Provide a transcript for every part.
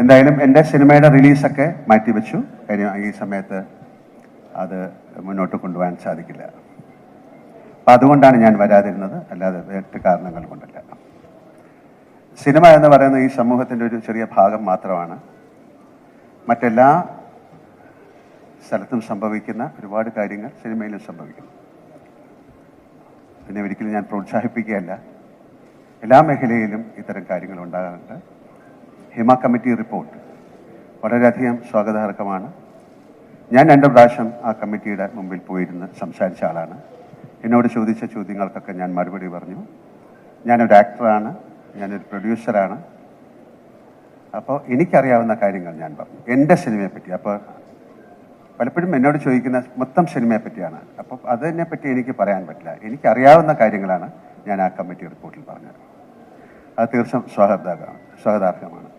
എന്തായാലും എന്റെ സിനിമയുടെ റിലീസൊക്കെ മാറ്റിവെച്ചു. കാര്യം ഈ സമയത്ത് അത് മുന്നോട്ട് കൊണ്ടുപോകാൻ സാധിക്കില്ല. അപ്പം അതുകൊണ്ടാണ് ഞാൻ വരാതിരുന്നത്. അല്ലാതെ വേറിട്ട് കാരണങ്ങൾ കൊണ്ടല്ല. സിനിമ എന്ന് പറയുന്നത് ഈ സമൂഹത്തിന്റെ ഒരു ചെറിയ ഭാഗം മാത്രമാണ്. മറ്റെല്ലാ സ്ഥലത്തും സംഭവിക്കുന്ന ഒരുപാട് കാര്യങ്ങൾ സിനിമയിലും സംഭവിക്കുന്നു. പിന്നെ ഒരിക്കലും ഞാൻ പ്രോത്സാഹിപ്പിക്കുകയല്ല. എല്ലാ മേഖലയിലും ഇത്തരം കാര്യങ്ങൾ ഉണ്ടാകാറുണ്ട്. ഹിമ കമ്മിറ്റി റിപ്പോർട്ട് വളരെയധികം സ്വാഗതാർഹമാണ്. ഞാൻ രണ്ട് പ്രാവശ്യം ആ കമ്മിറ്റിയുടെ മുമ്പിൽ പോയിരുന്ന് സംസാരിച്ച ആളാണ്. എന്നോട് ചോദിച്ച ചോദ്യങ്ങൾക്കൊക്കെ ഞാൻ മറുപടി പറഞ്ഞു. ഞാനൊരു ആക്ടറാണ് ഞാനൊരു പ്രൊഡ്യൂസറാണ് അപ്പോൾ എനിക്കറിയാവുന്ന കാര്യങ്ങൾ ഞാൻ പറഞ്ഞു. എന്റെ സിനിമയെപ്പറ്റി അപ്പോൾ പലപ്പോഴും എന്നോട് ചോദിക്കുന്ന മൊത്തം സിനിമയെപ്പറ്റിയാണ്. അപ്പോൾ അതിനെപ്പറ്റി എനിക്ക് പറയാൻ പറ്റില്ല. എനിക്കറിയാവുന്ന കാര്യങ്ങളാണ് ഞാൻ ആ കമ്മിറ്റി റിപ്പോർട്ടിൽ പറഞ്ഞത്. അത് തീർച്ചയായും സ്വാഗതാർഹമാണ് സ്വാഗതാർഹമാണ്.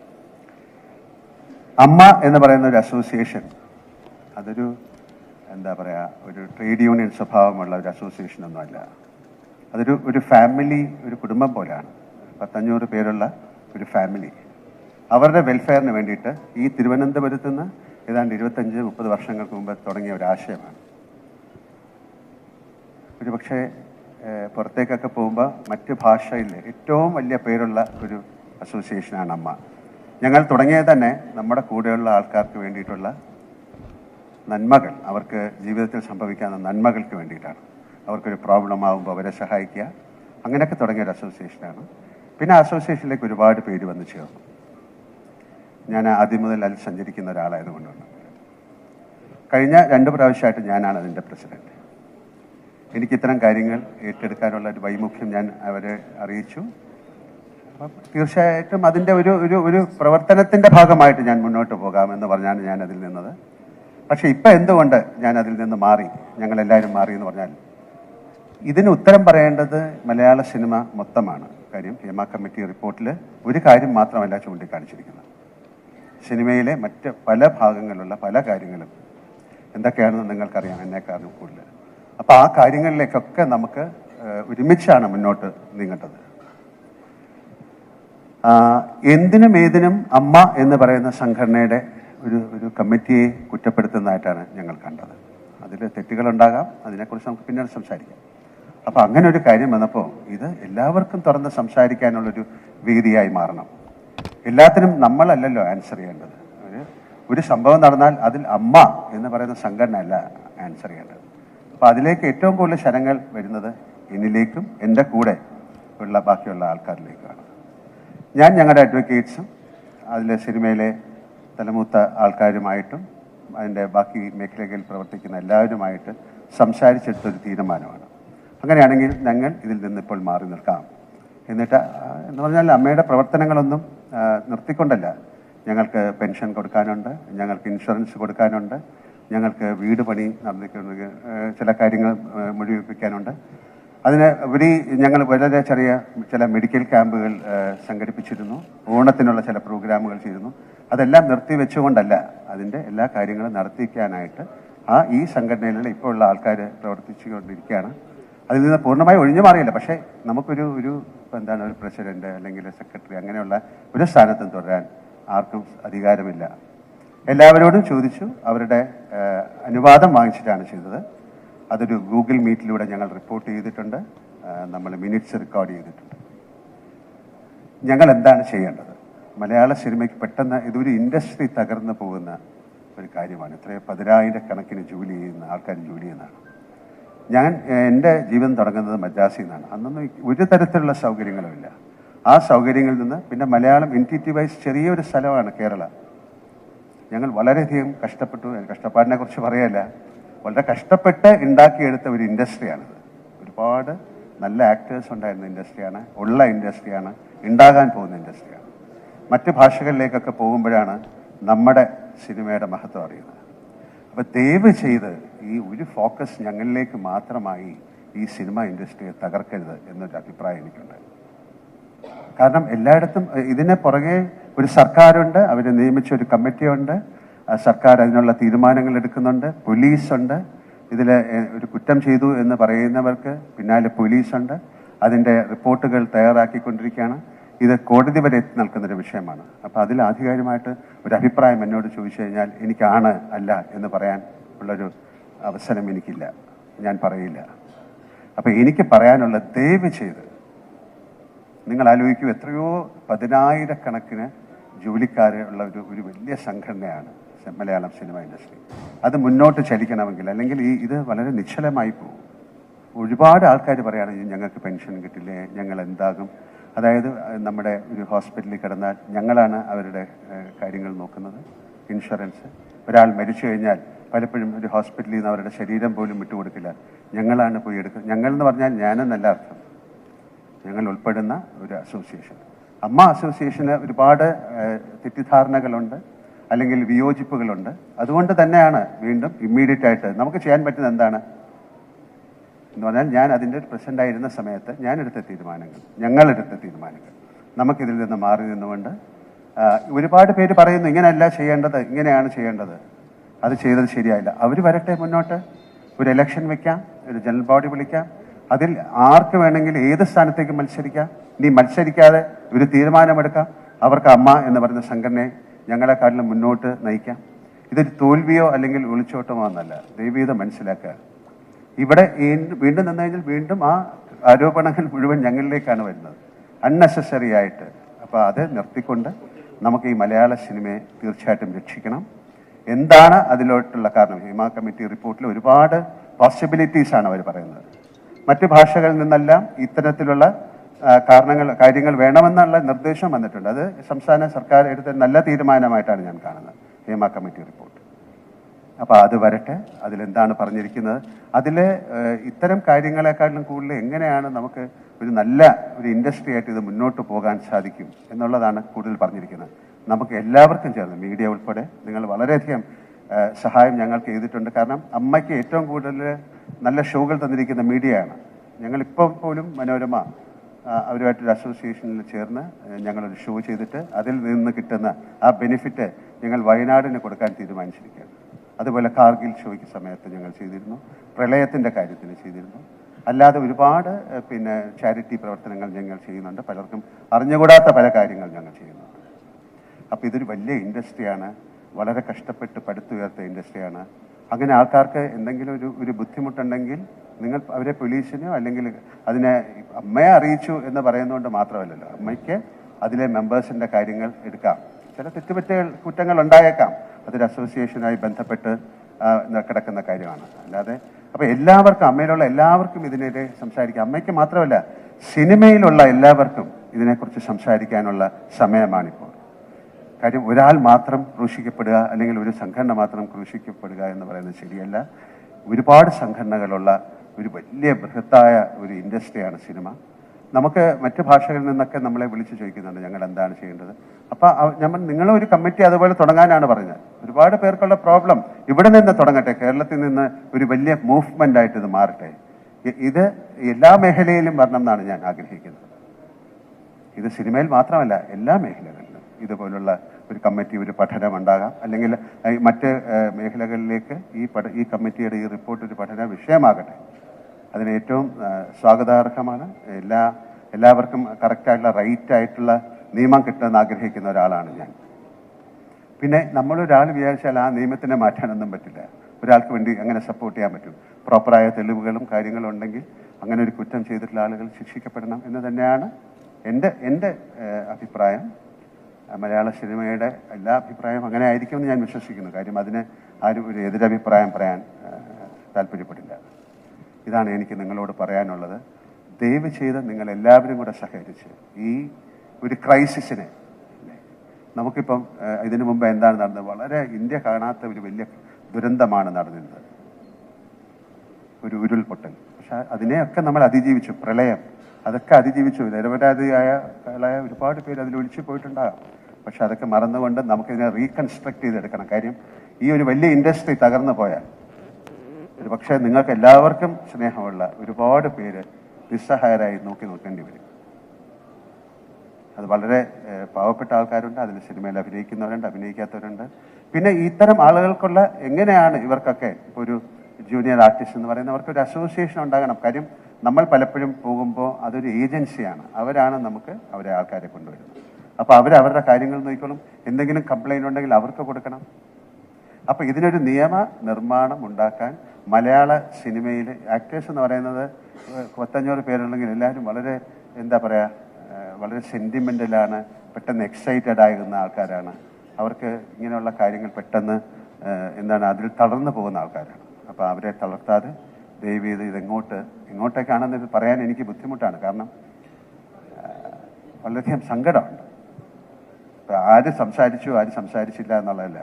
അമ്മ എന്ന് പറയുന്ന ഒരു അസോസിയേഷൻ അതൊരു എന്താ പറയുക ഒരു ട്രേഡ് യൂണിയൻ സ്വഭാവമുള്ള ഒരു അസോസിയേഷൻ ഒന്നുമല്ല. അതൊരു ഒരു ഫാമിലി ഒരു കുടുംബം പോലെയാണ് പത്തഞ്ഞൂറ് പേരുള്ള ഒരു ഫാമിലി അവരുടെ വെൽഫെയറിന് വേണ്ടിയിട്ട് ഈ തിരുവനന്തപുരത്ത് നിന്ന് ഏതാണ്ട് ഇരുപത്തഞ്ച് മുപ്പത് വർഷങ്ങൾക്ക് മുമ്പ് തുടങ്ങിയ ഒരു ആശയമാണ്. ഒരു പക്ഷേ പുറത്തേക്കൊക്കെ പോകുമ്പോൾ മറ്റ് ഭാഷയിൽ ഏറ്റവും വലിയ പേരുള്ള ഒരു അസോസിയേഷനാണ് അമ്മ. ഞങ്ങൾ തുടങ്ങിയത് തന്നെ നമ്മുടെ കൂടെയുള്ള ആൾക്കാർക്ക് വേണ്ടിയിട്ടുള്ള നന്മകൾ. അവർക്ക് ജീവിതത്തിൽ സംഭവിക്കാവുന്ന നന്മകൾക്ക് വേണ്ടിയിട്ടാണ്. അവർക്കൊരു പ്രോബ്ലം ആകുമ്പോൾ അവരെ സഹായിക്കുക. അങ്ങനെയൊക്കെ തുടങ്ങിയ ഒരു അസോസിയേഷനാണ് പിന്നെ അസോസിയേഷനിലേക്ക് ഒരുപാട് പേര് വന്നു ചേർന്നു. ഞാൻ ആദ്യം മുതൽ അതിൽ സഞ്ചരിക്കുന്ന ഒരാളായതുകൊണ്ടാണ് കഴിഞ്ഞ രണ്ട് പ്രാവശ്യമായിട്ട് ഞാനാണ് അതിന്റെ പ്രസിഡന്റ് എനിക്ക് ഇത്തരം കാര്യങ്ങൾ ഏറ്റെടുക്കാനുള്ള ഒരു വൈമുഖ്യം ഞാൻ അവരെ അറിയിച്ചു. അപ്പം തീർച്ചയായിട്ടും അതിന്റെ ഒരു ഒരു ഒരു പ്രവർത്തനത്തിന്റെ ഭാഗമായിട്ട് ഞാൻ മുന്നോട്ട് പോകാമെന്ന് പറഞ്ഞാണ് ഞാൻ അതിൽ നിന്നത്. പക്ഷേ ഇപ്പം എന്തുകൊണ്ട് ഞാൻ അതിൽ നിന്ന് മാറി? ഞങ്ങളെല്ലാവരും മാറി എന്ന് പറഞ്ഞാൽ ഇതിന് ഉത്തരം പറയേണ്ടത് മലയാള സിനിമ മൊത്തമാണ്. കാര്യം ഹേമ കമ്മിറ്റി റിപ്പോർട്ടിൽ ഒരു കാര്യം മാത്രമല്ല ചൂണ്ടിക്കാണിച്ചിരിക്കുന്നത്. സിനിമയിലെ മറ്റ് പല ഭാഗങ്ങളിലുള്ള പല കാര്യങ്ങളും എന്തൊക്കെയാണെന്ന് നിങ്ങൾക്കറിയാം എന്നെക്കാളും കൂടുതൽ. അപ്പോൾ ആ കാര്യങ്ങളിലേക്കൊക്കെ നമുക്ക് ഒരുമിച്ചാണ് മുന്നോട്ട് നീങ്ങേണ്ടത്. എന്തിനും ഏതിനും അമ്മ എന്ന് പറയുന്ന സംഘടനയുടെ ഒരു ഒരു കമ്മിറ്റിയെ കുറ്റപ്പെടുത്തുന്നതായിട്ടാണ് ഞങ്ങൾ കണ്ടത്. അതിൽ തെറ്റുകളുണ്ടാകാം അതിനെക്കുറിച്ച് നമുക്ക് പിന്നീട് സംസാരിക്കാം. അപ്പോൾ അങ്ങനെ ഒരു കാര്യം വന്നപ്പോൾ ഇത് എല്ലാവർക്കും തുറന്ന് സംസാരിക്കാനുള്ളൊരു വേദിയായി മാറണം. എല്ലാത്തിനും നമ്മളല്ലല്ലോ ആൻസർ ചെയ്യേണ്ടത്. ഒരു ഒരു സംഭവം നടന്നാൽ അതിൽ അമ്മ എന്ന് പറയുന്ന സംഘടന അല്ല ആൻസർ ചെയ്യേണ്ടത്. അപ്പോൾ അതിലേക്ക് ഏറ്റവും കൂടുതൽ ശരങ്ങൾ വരുന്നത് എന്നിലേക്കും എന്റെ കൂടെ ഉള്ള ബാക്കിയുള്ള ആൾക്കാരിലേക്കാണ് ഞാൻ ഞങ്ങളുടെ അഡ്വക്കേറ്റ്സും അതിലെ സിനിമയിലെ തലമൂത്ത ആൾക്കാരുമായിട്ടും അതിന്റെ ബാക്കി മേഖലകളിൽ പ്രവർത്തിക്കുന്ന എല്ലാവരുമായിട്ട് സംസാരിച്ചെടുത്തൊരു തീരുമാനമാണ്. അങ്ങനെയാണെങ്കിൽ ഞങ്ങൾ ഇതിൽ നിന്ന് ഇപ്പോൾ മാറി നിൽക്കാം. എന്നിട്ട് എന്ന് പറഞ്ഞാൽ അമ്മയുടെ പ്രവർത്തനങ്ങളൊന്നും നിർത്തിക്കൊണ്ടല്ല. ഞങ്ങൾക്ക് പെൻഷൻ കൊടുക്കാനുണ്ട് ഞങ്ങൾക്ക് ഇൻഷുറൻസ് കൊടുക്കാനുണ്ട് ഞങ്ങൾക്ക് വീട് പണി നടന്നിട്ടുണ്ട് ചില കാര്യങ്ങൾ മുഴുവിപ്പിക്കാനുണ്ട്. അതിന് ഉപരി ഞങ്ങൾ വളരെ ചെറിയ ചില മെഡിക്കൽ ക്യാമ്പുകൾ സംഘടിപ്പിച്ചിരുന്നു. ഓണത്തിനുള്ള ചില പ്രോഗ്രാമുകൾ ചെയ്തിരുന്നു. അതെല്ലാം നിർത്തി വെച്ചുകൊണ്ടല്ല അതിന്റെ എല്ലാ കാര്യങ്ങളും നടത്തിക്കാനായിട്ട് ആ ഈ സംഘടനയിലുള്ള ഇപ്പോൾ ഉള്ള ആൾക്കാർ പ്രവർത്തിച്ചുകൊണ്ടിരിക്കുകയാണ്. അതിൽ നിന്ന് പൂർണമായി ഒഴിഞ്ഞു മാറിയില്ല. പക്ഷേ നമുക്കൊരു ഒരു എന്താണ് ഒരു പ്രസിഡന്റ് അല്ലെങ്കിൽ സെക്രട്ടറി അങ്ങനെയുള്ള ഒരു സ്ഥാനത്തും തുടരാൻ ആർക്കും അധികാരമില്ല. എല്ലാവരോടും ചോദിച്ചു അവരുടെ അനുവാദം വാങ്ങിച്ചിട്ടാണ് ചെയ്തത്. അതൊരു ഗൂഗിൾ മീറ്റിലൂടെ ഞങ്ങൾ റിപ്പോർട്ട് ചെയ്തിട്ടുണ്ട്. നമ്മൾ മിനിറ്റ്സ് റെക്കോർഡ് ചെയ്തിട്ടുണ്ട്. ഞങ്ങൾ എന്താണ് ചെയ്യേണ്ടത്? മലയാള സിനിമയ്ക്ക് പെട്ടെന്ന് ഇതൊരു ഇൻഡസ്ട്രി തകർന്നു പോകുന്ന ഒരു കാര്യമാണ്. ഇത്രയും പതിനായിരക്കണക്കിന് ജോലി ചെയ്യുന്ന ആൾക്കാർ ജോലി ചെയ്യുന്നതാണ്. ഞാൻ എന്റെ ജീവിതം തുടങ്ങുന്നത് മദ്രാസിൽ നിന്നാണ്. അന്നൊന്നും ഒരു തരത്തിലുള്ള സൗകര്യങ്ങളുമില്ല ആ സൗകര്യങ്ങളിൽ നിന്ന് പിന്നെ മലയാളം ഇന്റിറ്റി വൈസ് ചെറിയൊരു സ്ഥലമാണ് കേരള. ഞങ്ങൾ വളരെയധികം കഷ്ടപ്പെട്ടു. കഷ്ടപ്പാടിനെ കുറിച്ച് പറയല്ല. വളരെ കഷ്ടപ്പെട്ട് ഉണ്ടാക്കിയെടുത്ത ഒരു ഇൻഡസ്ട്രിയാണിത്. ഒരുപാട് നല്ല ആക്ടേഴ്സ് ഉണ്ടായിരുന്ന ഇൻഡസ്ട്രിയാണ് ഉള്ള ഇൻഡസ്ട്രിയാണ് ഉണ്ടാകാൻ പോകുന്ന ഇൻഡസ്ട്രിയാണ്. മറ്റ് ഭാഷകളിലേക്കൊക്കെ പോകുമ്പോഴാണ് നമ്മുടെ സിനിമയുടെ മഹത്വം അറിയുന്നത്. അപ്പോൾ ദയവ് ചെയ്ത് ഈ ഒരു ഫോക്കസ് ഞങ്ങളിലേക്ക് മാത്രമായി ഈ സിനിമ ഇൻഡസ്ട്രിയെ തകർക്കരുത് എന്നൊരു അഭിപ്രായം എനിക്കുണ്ട്. കാരണം എല്ലായിടത്തും ഇതിനെ പുറകെ ഒരു സർക്കാരുണ്ട് അവരെ നിയമിച്ച ഒരു കമ്മിറ്റിയുണ്ട് സർക്കാർ അതിനുള്ള തീരുമാനങ്ങൾ എടുക്കുന്നുണ്ട്. പോലീസുണ്ട്. ഇതിൽ ഒരു കുറ്റം ചെയ്തു എന്ന് പറയുന്നവർക്ക് പിന്നാലെ പോലീസുണ്ട്. അതിന്റെ റിപ്പോർട്ടുകൾ തയ്യാറാക്കിക്കൊണ്ടിരിക്കുകയാണ്. ഇത് കോടതി വരെ എത്തി നിൽക്കുന്നൊരു വിഷയമാണ്. അപ്പോൾ അതിൽ ആധികാരികമായിട്ട് ഒരു അഭിപ്രായം എന്നോട് ചോദിച്ചു കഴിഞ്ഞാൽ എനിക്കാണ് അല്ല എന്ന് പറയാൻ ഉള്ളൊരു അവസരം എനിക്കില്ല. ഞാൻ പറയില്ല. അപ്പോൾ എനിക്ക് പറയാനുള്ള ദയവ് ചെയ്ത് നിങ്ങൾ ആലോചിക്കൂ എത്രയോ പതിനായിരക്കണക്കിന് ജോലിക്കാരുള്ള ഒരു ഒരു വലിയ സംഘടനയാണ് മലയാളം സിനിമ ഇൻഡസ്ട്രി. അത് മുന്നോട്ട് ചലിക്കണമെങ്കിൽ അല്ലെങ്കിൽ ഈ ഇത് വളരെ നിശ്ചലമായി പോകും. ഒരുപാട് ആൾക്കാർ പറയുകയാണെങ്കിൽ ഞങ്ങൾക്ക് പെൻഷൻ കിട്ടില്ലേ? ഞങ്ങൾ എന്താകും? അതായത് നമ്മുടെ ഒരു ഹോസ്പിറ്റലിൽ കിടന്നാൽ ഞങ്ങളാണ് അവരുടെ കാര്യങ്ങൾ നോക്കുന്നത്. ഇൻഷുറൻസ്. ഒരാൾ മരിച്ചു കഴിഞ്ഞാൽ പലപ്പോഴും ഒരു ഹോസ്പിറ്റലിൽ നിന്ന് അവരുടെ ശരീരം പോലും വിട്ടുകൊടുക്കില്ല. ഞങ്ങളാണ് പോയി എടുക്കുക ഞങ്ങൾ എന്ന് പറഞ്ഞാൽ ഞാനെന്നല്ല അർത്ഥം. ഞങ്ങൾ ഉൾപ്പെടുന്ന ഒരു അസോസിയേഷൻ. അമ്മ അസോസിയേഷന് ഒരുപാട് തെറ്റിദ്ധാരണകളുണ്ട്. അല്ലെങ്കിൽ വിയോജിപ്പുകളുണ്ട്. അതുകൊണ്ട് തന്നെയാണ് വീണ്ടും ഇമ്മീഡിയറ്റ് ആയിട്ട് നമുക്ക് ചെയ്യാൻ പറ്റുന്നത് എന്താണ്? എന്ന് പറഞ്ഞാൽ ഞാൻ അതിന്റെ പ്രസിഡന്റ് ആയിരുന്ന സമയത്ത് ഞാൻ എടുത്ത തീരുമാനങ്ങൾ ഞങ്ങളെടുത്ത തീരുമാനങ്ങൾ നമുക്കിതിൽ നിന്ന് മാറി നിന്നുകൊണ്ട് ഒരുപാട് പേര് പറയുന്നു ഇങ്ങനെയല്ല ചെയ്യേണ്ടത് ഇങ്ങനെയാണ് ചെയ്യേണ്ടത്. അത് ചെയ്തത് ശരിയായില്ല. അവർ വരട്ടെ മുന്നോട്ട്. ഒരു ഇലക്ഷൻ വെക്കാം ഒരു ജനറൽ ബോഡി വിളിക്കാം. അതിൽ ആർക്ക് വേണമെങ്കിലും ഏത് സ്ഥാനത്തേക്ക് മത്സരിക്കാം? ഇനി മത്സരിക്കാതെ ഒരു തീരുമാനമെടുക്കാം. അവർക്ക് അമ്മ എന്ന് പറയുന്ന സംഘടനയെ ഞങ്ങളെക്കാട്ടിലും മുന്നോട്ട് നയിക്കാം. ഇതൊരു തോൽവിയോ അല്ലെങ്കിൽ ഒളിച്ചോട്ടമോ എന്നല്ല. ദൈവീതം മനസ്സിലാക്കുക. ഇവിടെ വീണ്ടും നിന്ന് കഴിഞ്ഞാൽ വീണ്ടും ആ ആരോപണങ്ങൾ മുഴുവൻ ഞങ്ങളിലേക്കാണ് വരുന്നത്. അൺനെസസറി ആയിട്ട്. അപ്പോൾ അത് നിർത്തിക്കൊണ്ട് നമുക്ക് ഈ മലയാള സിനിമയെ തീർച്ചയായിട്ടും രക്ഷിക്കണം. എന്താണ് അതിലോട്ടുള്ള കാരണം? ഹേമ കമ്മിറ്റി റിപ്പോർട്ടിൽ ഒരുപാട് പോസിബിലിറ്റീസ് ആണ് അവർ പറയുന്നത്. മറ്റ് ഭാഷകളിൽ നിന്നെല്ലാം ഇത്തരത്തിലുള്ള കാരണങ്ങൾ കാര്യങ്ങൾ വേണമെന്നുള്ള നിർദ്ദേശം വന്നിട്ടുണ്ട്. അത് സംസ്ഥാന സർക്കാർ എടുത്ത നല്ല തീരുമാനമായിട്ടാണ് ഞാൻ കാണുന്നത്. Hema committee report. അപ്പോൾ അത് വരട്ടെ. അതിലെന്താണ് പറഞ്ഞിരിക്കുന്നത്? അതിൽ ഇത്തരം കാര്യങ്ങളെക്കാളും കൂടുതൽ എങ്ങനെയാണ് നമുക്ക് ഒരു നല്ല ഒരു ഇൻഡസ്ട്രി ആയിട്ട് ഇത് മുന്നോട്ട് പോകാൻ സാധിക്കും എന്നുള്ളതാണ് കൂടുതൽ പറഞ്ഞിരിക്കുന്നത്. നമുക്ക് എല്ലാവർക്കും ചേർന്ന് മീഡിയ ഉൾപ്പെടെ നിങ്ങൾ വളരെയധികം സഹായം ഞങ്ങൾക്ക് ചെയ്തിട്ടുണ്ട്. കാരണം അമ്മയ്ക്ക് ഏറ്റവും കൂടുതൽ നല്ല ഷോകൾ തന്നിരിക്കുന്ന മീഡിയയാണ് ഞങ്ങളിപ്പോൾ പോലും മനോരമ അവരുമായിട്ടൊരു അസോസിയേഷനിൽ ചേർന്ന് ഞങ്ങളൊരു ഷോ ചെയ്തിട്ട് അതിൽ നിന്ന് കിട്ടുന്ന ആ ബെനിഫിറ്റ് ഞങ്ങൾ വയനാടിന് കൊടുക്കാൻ തീരുമാനിച്ചിരിക്കുകയാണ്. അതുപോലെ കാർഗിൽ ഷോയ്ക്ക് സമയത്ത് ഞങ്ങൾ ചെയ്തിരുന്നു. പ്രളയത്തിന്റെ കാര്യത്തിൽ ചെയ്തിരുന്നു. അല്ലാതെ ഒരുപാട് പിന്നെ ചാരിറ്റി പ്രവർത്തനങ്ങൾ ഞങ്ങൾ ചെയ്യുന്നുണ്ട്. പലർക്കും അറിഞ്ഞുകൂടാത്ത പല കാര്യങ്ങൾ ഞങ്ങൾ ചെയ്യുന്നുണ്ട്. അപ്പോൾ ഇതൊരു വലിയ ഇൻഡസ്ട്രിയാണ് വളരെ കഷ്ടപ്പെട്ട് പടുത്തുയർത്ത ഇൻഡസ്ട്രിയാണ് അങ്ങനെ ആൾക്കാർക്ക് എന്തെങ്കിലും ഒരു ഒരു ബുദ്ധിമുട്ടുണ്ടെങ്കിൽ നിങ്ങൾ അവരെ പോലീസിനോ അല്ലെങ്കിൽ അതിനെ അമ്മയെ അറിയിച്ചു എന്ന് പറയുന്നതുകൊണ്ട് മാത്രമല്ലല്ലോ. അമ്മയ്ക്ക് അതിലെ മെമ്പേഴ്സിന്റെ കാര്യങ്ങൾ എടുക്കാം. ചില തെറ്റുപറ്റുകൾ കുറ്റങ്ങൾ ഉണ്ടായേക്കാം. അതൊരു അസോസിയേഷനുമായി ബന്ധപ്പെട്ട് കിടക്കുന്ന കാര്യമാണ്. അല്ലാതെ അപ്പോൾ എല്ലാവർക്കും അമ്മയിലുള്ള എല്ലാവർക്കും ഇതിനെതിരെ സംസാരിക്കാം. അമ്മയ്ക്ക് മാത്രമല്ല സിനിമയിലുള്ള എല്ലാവർക്കും ഇതിനെക്കുറിച്ച് സംസാരിക്കാനുള്ള സമയമാണിപ്പോൾ. കാര്യം ഒരാൾ മാത്രം ക്രൂശിക്കപ്പെടുക അല്ലെങ്കിൽ ഒരു സംഘടന മാത്രം ക്രൂശിക്കപ്പെടുക എന്ന് പറയുന്നത് ശരിയല്ല. ഒരുപാട് സംഘടനകളുള്ള ഒരു വലിയ ബൃഹത്തായ ഒരു ഇൻഡസ്ട്രിയാണ് സിനിമ. നമുക്ക് മറ്റ് ഭാഷകളിൽ നിന്നൊക്കെ നമ്മളെ വിളിച്ചു ചോദിക്കുന്നുണ്ട് ഞങ്ങൾ എന്താണ് ചെയ്യേണ്ടത് അപ്പോൾ നമ്മൾ നിങ്ങളൊരു കമ്മിറ്റി അതുപോലെ തുടങ്ങാനാണ് പറഞ്ഞത്. ഒരുപാട് പേർക്കുള്ള പ്രോബ്ലം ഇവിടെ നിന്ന് തുടങ്ങട്ടെ. കേരളത്തിൽ നിന്ന് ഒരു വലിയ മൂവ്മെന്റ് ആയിട്ട് ഇത് മാറട്ടെ. ഇത് എല്ലാ മേഖലയിലും വരണം എന്നാണ് ഞാൻ ആഗ്രഹിക്കുന്നത്. ഇത് സിനിമയിൽ മാത്രമല്ല എല്ലാ മേഖലകളിലും. ഇതുപോലുള്ള ഒരു കമ്മിറ്റി ഒരു പഠനം ഉണ്ടാകാം. അല്ലെങ്കിൽ മറ്റ് മേഖലകളിലേക്ക് ഈ പഠ ഈ കമ്മിറ്റിയുടെ ഈ റിപ്പോർട്ട് ഒരു പഠന വിഷയമാകട്ടെ. അതിന് ഏറ്റവും സ്വാഗതാർഹമാണ് എല്ലാ എല്ലാവർക്കും കറക്റ്റായിട്ടുള്ള റൈറ്റ് ആയിട്ടുള്ള നിയമം കിട്ടുമെന്ന് ആഗ്രഹിക്കുന്ന ഒരാളാണ് ഞാൻ. പിന്നെ നമ്മളൊരാൾ വിചാരിച്ചാൽ ആ നിയമത്തിനെ മാറ്റാനൊന്നും പറ്റില്ല. ഒരാൾക്ക് വേണ്ടി അങ്ങനെ സപ്പോർട്ട് ചെയ്യാൻ പറ്റും. പ്രോപ്പറായ തെളിവുകളും കാര്യങ്ങളും ഉണ്ടെങ്കിൽ അങ്ങനെ ഒരു കുറ്റം ചെയ്തിട്ടുള്ള ആളുകൾ ശിക്ഷിക്കപ്പെടണം എന്ന് തന്നെയാണ് എന്റെ എന്റെ അഭിപ്രായം. മലയാള സിനിമയുടെ എല്ലാ അഭിപ്രായവും അങ്ങനെ ആയിരിക്കുമെന്ന് ഞാൻ വിശ്വസിക്കുന്നു. കാര്യം അതിന് ആരും ഒരു എതിരഭിപ്രായം പറയാൻ താല്പര്യപ്പെടില്ല. ഇതാണ് എനിക്ക് നിങ്ങളോട് പറയാനുള്ളത്. ദയവ് ചെയ്ത് നിങ്ങൾ എല്ലാവരും കൂടെ സഹകരിച്ച് ഈ ഒരു ക്രൈസിസിനെ നമുക്കിപ്പം ഇതിനു മുമ്പ് എന്താണ് നടന്നത്? വളരെ ഇന്ത്യ കാണാത്ത ഒരു വലിയ ദുരന്തമാണ് നടന്നിരുന്നത്. ഒരു ഉരുൾപൊട്ടൽ. പക്ഷേ അതിനെയൊക്കെ നമ്മൾ അതിജീവിച്ചു. പ്രളയം. അതൊക്കെ അതിജീവിച്ചു. നിരപരാധിയായ ഒരുപാട് പേര് അതിൽ ഒളിച്ചു പോയിട്ടുണ്ടാകാം. പക്ഷെ അതൊക്കെ മറന്നുകൊണ്ട് നമുക്കിതിനെ റീകൺസ്ട്രക്ട് ചെയ്തെടുക്കണം. കാര്യം ഈ ഒരു വലിയ ഇൻഡസ്ട്രി തകർന്നു പോയാൽ ഒരു പക്ഷേ നിങ്ങൾക്ക് എല്ലാവർക്കും സ്നേഹമുള്ള ഒരുപാട് പേര് നിസ്സഹായരായി നോക്കി നോക്കേണ്ടി വരും. അത് വളരെ പാവപ്പെട്ട ആൾക്കാരുണ്ട് അതിൽ സിനിമയിൽ അഭിനയിക്കുന്നവരുണ്ട് അഭിനയിക്കാത്തവരുണ്ട്. പിന്നെ ഇത്തരം ആളുകൾക്കുള്ള എങ്ങനെയാണ് ഇവർക്കൊക്കെ ഇപ്പോൾ ഒരു ജൂനിയർ ആർട്ടിസ്റ്റ് എന്ന് പറയുന്നവർക്ക് ഒരു അസോസിയേഷൻ ഉണ്ടാകണം. കാര്യം നമ്മൾ പലപ്പോഴും പോകുമ്പോൾ അതൊരു ഏജൻസിയാണ് അവരാണ് നമുക്ക് അവരെ ആൾക്കാരെ കൊണ്ടുവരുന്നത്. അപ്പോൾ അവർ അവരുടെ കാര്യങ്ങൾ നോക്കിക്കോളും എന്തെങ്കിലും കംപ്ലൈന്റ് ഉണ്ടെങ്കിൽ അവർക്ക് കൊടുക്കണം. അപ്പോൾ ഇതിനൊരു നിയമ നിർമ്മാണം ഉണ്ടാക്കാൻ മലയാള സിനിമയിൽ ആക്ടേഴ്സ് എന്ന് പറയുന്നത് കൊത്തഞ്ഞൂറ് പേരുണ്ടെങ്കിൽ എല്ലാവരും വളരെ എന്താ പറയുക വളരെ സെന്റിമെന്റലാണ് പെട്ടെന്ന് എക്സൈറ്റഡ് ആകുന്ന ആൾക്കാരാണ്. അവർക്ക് ഇങ്ങനെയുള്ള കാര്യങ്ങൾ പെട്ടെന്ന് എന്താണ് അതിൽ തളർന്നു പോകുന്ന ആൾക്കാരാണ്. അപ്പോൾ അവരെ തളർത്താതെ ദയവ് ഇത് ഇതെങ്ങോട്ട് എങ്ങോട്ടേക്കാണെന്ന് ഇത് പറയാൻ എനിക്ക് ബുദ്ധിമുട്ടാണ്. കാരണം വളരെയധികം സങ്കടമുണ്ട്. ആര് സംസാരിച്ചു ആര് സംസാരിച്ചില്ല എന്നുള്ളതല്ല.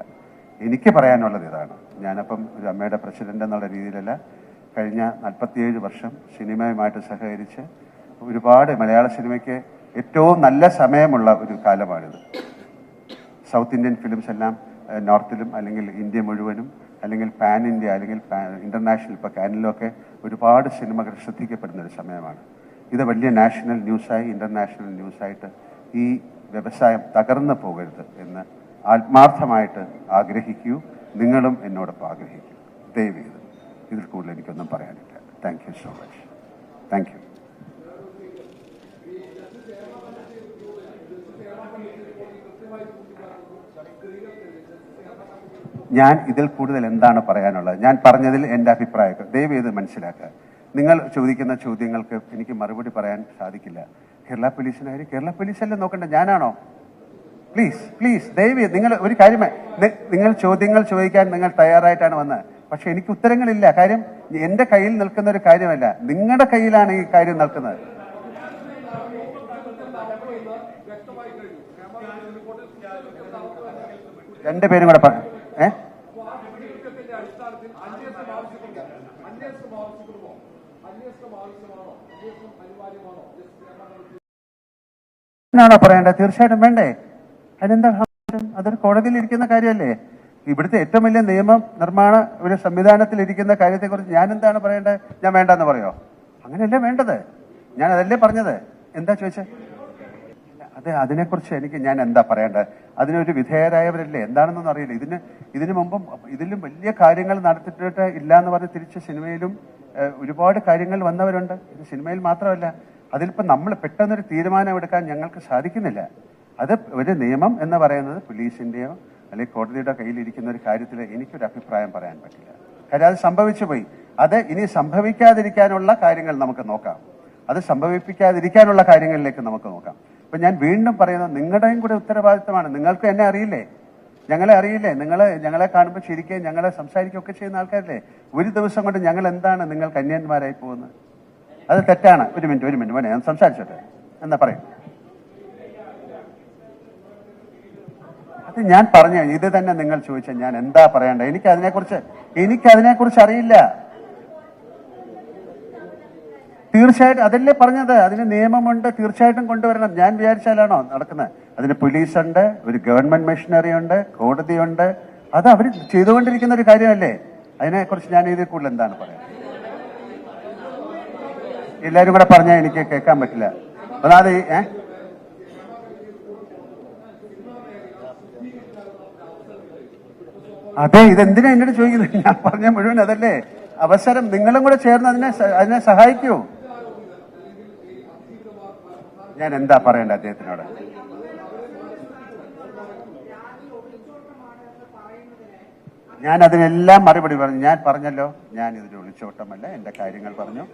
എനിക്ക് പറയാനുള്ളത് ഇതാണ്. ഞാനപ്പം ഒരു അമ്മയുടെ പ്രസിഡന്റ് എന്നുള്ള രീതിയിലല്ല കഴിഞ്ഞ നാൽപ്പത്തിയേഴ് വർഷം സിനിമയുമായിട്ട് സഹകരിച്ച് ഒരുപാട് മലയാള സിനിമയ്ക്ക് ഏറ്റവും നല്ല സമയമുള്ള ഒരു കാലമാണിത്. സൗത്ത് ഇന്ത്യൻ ഫിലിംസ് എല്ലാം നോർത്തിലും അല്ലെങ്കിൽ ഇന്ത്യ മുഴുവനും അല്ലെങ്കിൽ പാൻ ഇന്ത്യ അല്ലെങ്കിൽ ഇന്റർനാഷണൽ ഇപ്പോൾ കാനലിലൊക്കെ ഒരുപാട് സിനിമകൾ ശ്രദ്ധിക്കപ്പെടുന്ന ഒരു സമയമാണ്. ഇത് വലിയ നാഷണൽ ന്യൂസായി ഇന്റർനാഷണൽ ന്യൂസായിട്ട് ഈ വ്യവസായം തകർന്നു പോകരുത് എന്ന് ആത്മാർത്ഥമായിട്ട് ആഗ്രഹിക്കൂ. നിങ്ങളും എന്നോടൊപ്പം ആഗ്രഹിക്കൂ. ദയവ് ചെയ്ത് ഇതിൽ കൂടുതൽ എനിക്കൊന്നും പറയാനില്ല. Thank you so much thank you ഞാൻ ഇതിൽ കൂടുതൽ എന്താണ് പറയാനുള്ളത്? ഞാൻ പറഞ്ഞതിൽ എന്റെ അഭിപ്രായം. ദയവ് ചെയ്ത് മനസ്സിലാക്കുക. നിങ്ങൾ ചോദിക്കുന്ന ചോദ്യങ്ങൾക്ക് എനിക്ക് മറുപടി പറയാൻ സാധിക്കില്ല. കേരള പോലീസിന് കാര്യം കേരള പോലീസല്ലേ നോക്കണ്ട? ഞാനാണോ? പ്ലീസ് പ്ലീസ് ദയവ് നിങ്ങൾ ഒരു കാര്യമേ നിങ്ങൾ ചോദ്യങ്ങൾ ചോദിക്കാൻ നിങ്ങൾ തയ്യാറായിട്ടാണ് വന്നത്. പക്ഷെ എനിക്ക് ഉത്തരങ്ങളില്ല. കാര്യം എന്റെ കയ്യിൽ നിൽക്കുന്ന ഒരു കാര്യമല്ല. നിങ്ങളുടെ കയ്യിലാണ് ഈ കാര്യം നിൽക്കുന്നത്. രണ്ടുപേരും കൂടെ എന്നാണോ പറയേണ്ടത്? തീർച്ചയായിട്ടും വേണ്ടേ. അതിനെന്താ? അതൊരു കോടതിയിൽ ഇരിക്കുന്ന കാര്യമല്ലേ? ഇവിടുത്തെ ഏറ്റവും വലിയ നിയമം നിർമ്മാണ ഒരു സംവിധാനത്തിൽ ഇരിക്കുന്ന കാര്യത്തെക്കുറിച്ച് ഞാൻ എന്താണ് പറയേണ്ടത്? ഞാൻ വേണ്ടെന്ന് പറയോ? അങ്ങനെയല്ലേ വേണ്ടത്? ഞാൻ അതല്ലേ പറഞ്ഞത്. എന്താ ചോദിച്ചേ? അതെ അതിനെക്കുറിച്ച് എനിക്ക് ഞാൻ എന്താ പറയേണ്ടത്? അതിനൊരു വിധേയരായവരല്ലേ? എന്താണെന്നൊന്നും അറിയില്ല. ഇതിന് ഇതിനു മുമ്പും ഇതിലും വലിയ കാര്യങ്ങൾ നടത്തിയിട്ട് ഇല്ല എന്ന് പറഞ്ഞ് തിരിച്ച് സിനിമയിലും ഒരുപാട് കാര്യങ്ങൾ വന്നവരുണ്ട്. ഇത് സിനിമയിൽ മാത്രമല്ല അതിലിപ്പോൾ നമ്മൾ പെട്ടെന്നൊരു തീരുമാനം എടുക്കാൻ ഞങ്ങൾക്ക് സാധിക്കുന്നില്ല. അത് ഒരു നിയമം എന്ന് പറയുന്നത് പോലീസിന്റെയോ അല്ലെങ്കിൽ കോടതിയുടെ കയ്യിലിരിക്കുന്ന ഒരു കാര്യത്തിൽ എനിക്കൊരു അഭിപ്രായം പറയാൻ പറ്റില്ല. കാര്യം അത് സംഭവിച്ചു പോയി. അത് ഇനി സംഭവിക്കാതിരിക്കാനുള്ള കാര്യങ്ങൾ നമുക്ക് നോക്കാം. അത് സംഭവിപ്പിക്കാതിരിക്കാനുള്ള കാര്യങ്ങളിലേക്ക് നമുക്ക് നോക്കാം. അപ്പം ഞാൻ വീണ്ടും പറയുന്നത് നിങ്ങളുടെയും കൂടെ ഉത്തരവാദിത്തമാണ്. നിങ്ങൾക്ക് എന്നെ അറിയില്ലേ? ഞങ്ങളെ അറിയില്ലേ? നിങ്ങൾ ഞങ്ങളെ കാണുമ്പോൾ ചിരിക്കുകയും ഞങ്ങളെ സംസാരിക്കുകയൊക്കെ ചെയ്യുന്ന ആൾക്കാരല്ലേ? ഒരു ദിവസം കൊണ്ട് ഞങ്ങൾ എന്താണ് നിങ്ങൾ കന്യാന്മാരായി പോകുന്നത്? അത് തെറ്റാണ്. ഒരു മിനിറ്റ് ഒരു മിനിറ്റ്. മോനെ ഞാൻ സംസാരിച്ചോട്ടെ. എന്നാ പറയും. അത് ഞാൻ പറഞ്ഞു ഇത് തന്നെ നിങ്ങൾ ചോദിച്ച ഞാൻ എന്താ പറയണ്ട എനിക്ക് അതിനെക്കുറിച്ച് എനിക്ക് അതിനെക്കുറിച്ച് അറിയില്ല. തീർച്ചയായിട്ടും അതല്ലേ പറഞ്ഞത്? അതിന് നിയമമുണ്ട്. തീർച്ചയായിട്ടും കൊണ്ടുവരണം. ഞാൻ വിചാരിച്ചാലാണോ നടക്കുന്നത്? അതിന് പോലീസുണ്ട് ഒരു ഗവൺമെന്റ് മെഷീനറി ഉണ്ട് കോടതിയുണ്ട്. അത് അവർ ചെയ്തുകൊണ്ടിരിക്കുന്ന ഒരു കാര്യമല്ലേ? അതിനെക്കുറിച്ച് ഞാൻ ഇതിൽ കൂടുതൽ എന്താണ് പറയുന്നത് എല്ലാവരും കൂടെ പറഞ്ഞാൽ എനിക്ക് കേൾക്കാൻ പറ്റില്ല. അതായത് ഏ? അതെ ഇതെന്തിനാ എന്നോട് ചോദിക്കുന്നത്? ഞാൻ പറഞ്ഞ മുഴുവൻ അതല്ലേ. അവസരം നിങ്ങളും കൂടെ ചേർന്ന് അതിനെ അതിനെ സഹായിക്കൂ. ഞാൻ എന്താ പറയണ്ട അദ്ദേഹത്തിനോട്? ഞാൻ അതിനെല്ലാം മറുപടി പറഞ്ഞു. ഞാൻ പറഞ്ഞല്ലോ ഞാൻ ഇതിൽ ഒളിച്ചോട്ടമല്ല എന്റെ കാര്യങ്ങൾ പറഞ്ഞു.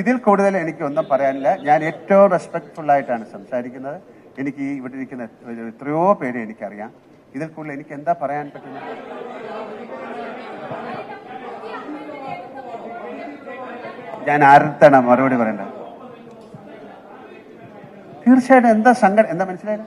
ഇതിൽ കൂടുതൽ എനിക്ക് ഒന്നും പറയാനില്ല. ഞാൻ ഏറ്റവും റെസ്പെക്ട്ഫുൾ ആയിട്ടാണ് സംസാരിക്കുന്നത്. എനിക്ക് ഇവിടെ ഇരിക്കുന്ന എത്രയോ പേര് എനിക്കറിയാം. ഇതിൽ കൂടുതൽ എനിക്ക് എന്താ പറയാൻ പറ്റുന്ന ഞാൻ ആരത്താണ് മറുപടി പറയേണ്ടത്? തീർച്ചയായിട്ടും എന്താ സങ്കടം എന്താ മനസ്സിലായത്?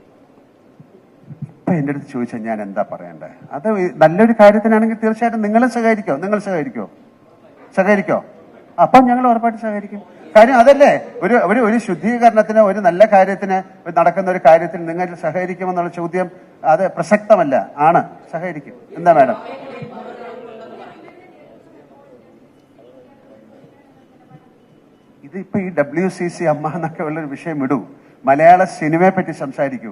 ഇപ്പൊ എന്റെ അടുത്ത് ചോദിച്ചാൽ ഞാൻ എന്താ പറയണ്ടേ? അത് നല്ലൊരു കാര്യത്തിനാണെങ്കിൽ തീർച്ചയായിട്ടും നിങ്ങളെ സഹകരിക്കോ നിങ്ങൾ സഹകരിക്കോ? സഹകരിക്കോ? അപ്പം ഞങ്ങൾ ഉറപ്പായിട്ട് സഹകരിക്കും. കാര്യം അതല്ലേ? ഒരു ഒരു ഒരു ശുദ്ധീകരണത്തിന് ഒരു നല്ല കാര്യത്തിന് നടക്കുന്ന ഒരു കാര്യത്തിൽ നിങ്ങൾ സഹകരിക്കുമെന്നുള്ള ചോദ്യം അത് പ്രസക്തമല്ല. ആണ്. സഹകരിക്കും. എന്താ മാഡം? ഇതിപ്പോ ഈ ഡബ്ല്യു സി സി അമ്മ എന്നൊക്കെ ഉള്ള ഒരു വിഷയം ഇടൂ. മലയാള സിനിമയെ പറ്റി സംസാരിക്കൂ.